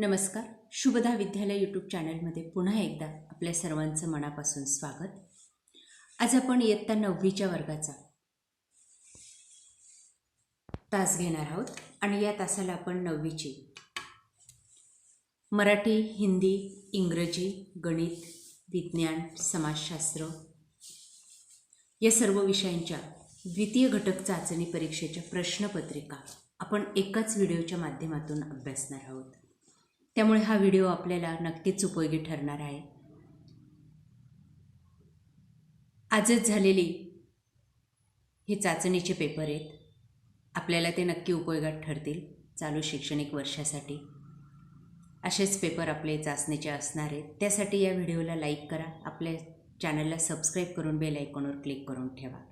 नमस्कार. शुभदा विद्यालय यूट्यूब चॅनलमध्ये पुन्हा एकदा आपल्या सर्वांचं मनापासून स्वागत. आज आपण इयत्ता नववीच्या वर्गाचा तास घेणार आहोत आणि या तासाला आपण नववीची मराठी हिंदी इंग्रजी गणित विज्ञान समाजशास्त्र या सर्व विषयांच्या द्वितीय घटक चाचणी परीक्षेच्या प्रश्नपत्रिका आपण एकाच व्हिडिओच्या माध्यमातून अभ्यासणार आहोत. त्यामुळे हा व्हिडिओ आपल्याला नक्कीच उपयोगी ठरणार आहे. आजच झालेली हे चाचणीचे पेपर आहेत. आपल्याला ते नक्की उपयोगात ठरतील. चालू शैक्षणिक वर्षासाठी. असेच पेपर आपले चाचणीचे असणार आहेत. त्यासाठी या व्हिडिओला लाईक करा. आपल्या चॅनलला सबस्क्राईब करून बेल आयकॉनवर क्लिक करून ठेवा.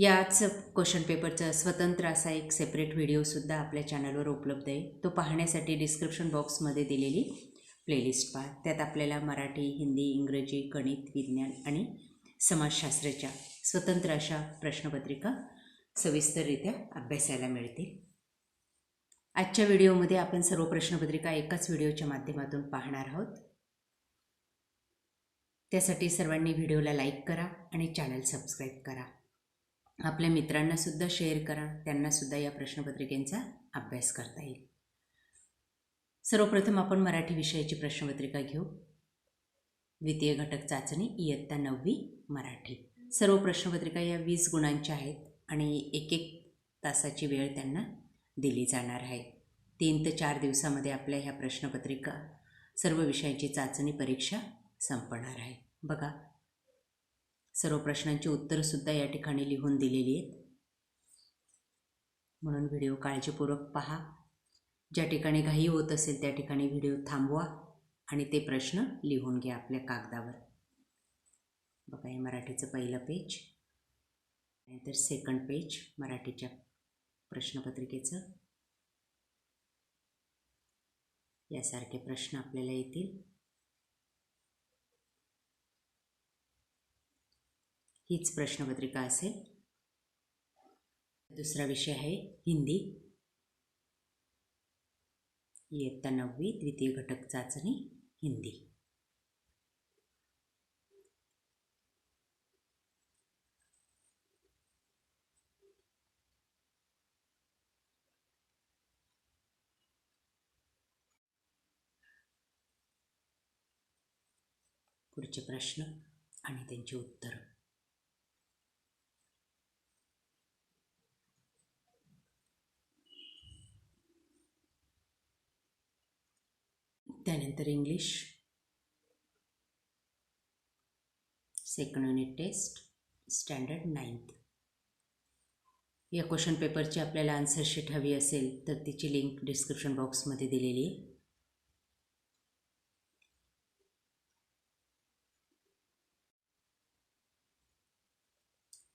याच क्वेश्चन पेपरचा स्वतंत्र असा एक सेपरेट व्हिडिओसुद्धा आपल्या चॅनलवर उपलब्ध आहे. तो पाहण्यासाठी डिस्क्रिप्शन बॉक्समध्ये दिलेली प्लेलिस्ट पहा. त्यात आपल्याला मराठी हिंदी इंग्रजी गणित विज्ञान आणि समाजशास्त्राच्या स्वतंत्र अशा प्रश्नपत्रिका सविस्तररित्या अभ्यासायला मिळतील. आजच्या व्हिडिओमध्ये आपण सर्व प्रश्नपत्रिका एकाच व्हिडिओच्या माध्यमातून पाहणार आहोत. त्यासाठी सर्वांनी व्हिडिओला लाईक करा आणि चॅनल सबस्क्राईब करा. आपल्या मित्रांनासुद्धा शेअर करा. त्यांनासुद्धा या प्रश्नपत्रिकेचा अभ्यास करता येईल. सर्वप्रथम आपण मराठी विषयाची प्रश्नपत्रिका घेऊ. द्वितीय घटक चाचणी इयत्ता नववी मराठी. सर्व प्रश्नपत्रिका या वीस गुणांच्या आहेत आणि एक एक तासाची वेळ त्यांना दिली जाणार आहे. तीन ते चार दिवसामध्ये आपल्या ह्या प्रश्नपत्रिका सर्व विषयाची चाचणी परीक्षा संपणार आहे. बघा सर्व प्रश्नांची उत्तरंसुद्धा या ठिकाणी लिहून दिलेली आहेत. म्हणून व्हिडिओ काळजीपूर्वक पहा. ज्या ठिकाणी घाई होत असेल त्या ठिकाणी व्हिडिओ थांबवा आणि ते प्रश्न लिहून घ्या आपल्या कागदावर. बघा हे मराठीचं पहिलं पेज नाहीतर सेकंड पेज मराठीच्या प्रश्नपत्रिकेचं. यासारखे प्रश्न आपल्याला येतील. हीच प्रश्नपत्रिका असेल. दुसरा विषय आहे हिंदी. इयत्ता नववी द्वितीय घटक चाचणी हिंदी. पुढचे प्रश्न आणि त्यांची उत्तरं. त्यानंतर English. Second unit test standard ninth या क्वेश्चन पेपरची आपल्याला आन्सरशीट हवी असेल तर तिची लिंक डिस्क्रिप्शन बॉक्समध्ये दिलेली आहे.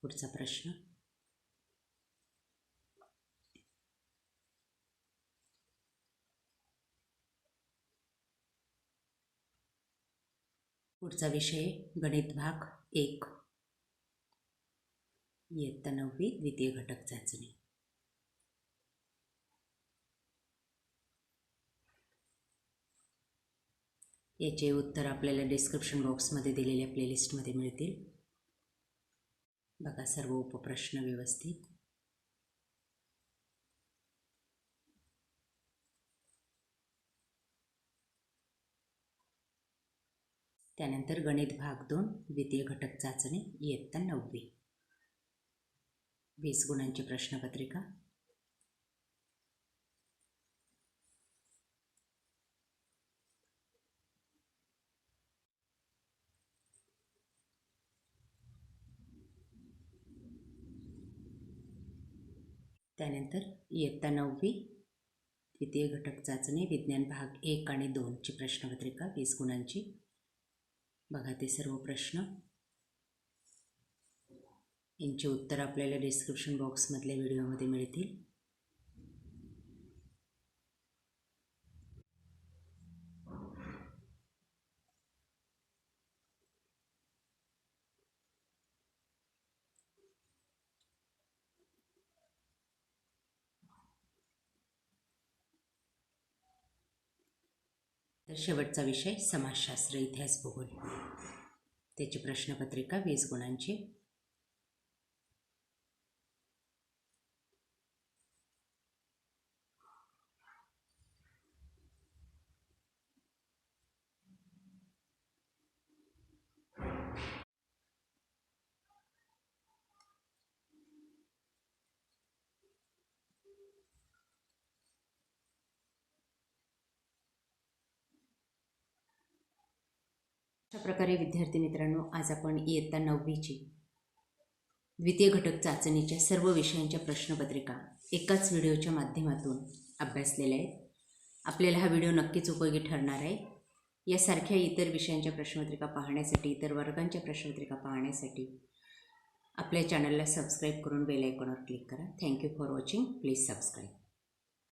पुढचा प्रश्न. पुढचा विषय गणित भाग एक. इयत्ता नववी द्वितीय घटक चाचणी. याचे उत्तर आपल्याला डिस्क्रिप्शन बॉक्समध्ये दिलेल्या प्लेलिस्टमध्ये मिळतील. बघा सर्व उपप्रश्न व्यवस्थित. त्यानंतर गणित भाग दोन द्वितीय घटक चाचणी इयत्ता नववी. वीस गुणांची प्रश्नपत्रिका. त्यानंतर इयत्ता नववी द्वितीय घटक चाचणी विज्ञान भाग एक आणि दोनची प्रश्नपत्रिका वीस गुणांची. बघा ते सर्व प्रश्न. यांची उत्तर आपल्याला डिस्क्रिप्शन बॉक्समधल्या व्हिडिओमध्ये मिळतील. शेवटचा विषय समाजशास्त्र इतिहास भूगोल त्याची प्रश्नपत्रिका वीस गुणांची. अशा प्रकारे विद्यार्थी मित्रांनो आज आपण इयत्ता नववीची द्वितीय घटक चाचणीच्या सर्व विषयांच्या प्रश्नपत्रिका एकाच व्हिडिओच्या माध्यमातून अभ्यासलेल्या आहेत. आपल्याला हा व्हिडिओ नक्कीच उपयोगी ठरणार आहे. यासारख्या इतर विषयांच्या प्रश्नपत्रिका पाहण्यासाठी इतर वर्गांच्या प्रश्नपत्रिका पाहण्यासाठी आपल्या चॅनलला सबस्क्राईब करून बेल आयकॉनवर क्लिक करा. Thank you for watching please subscribe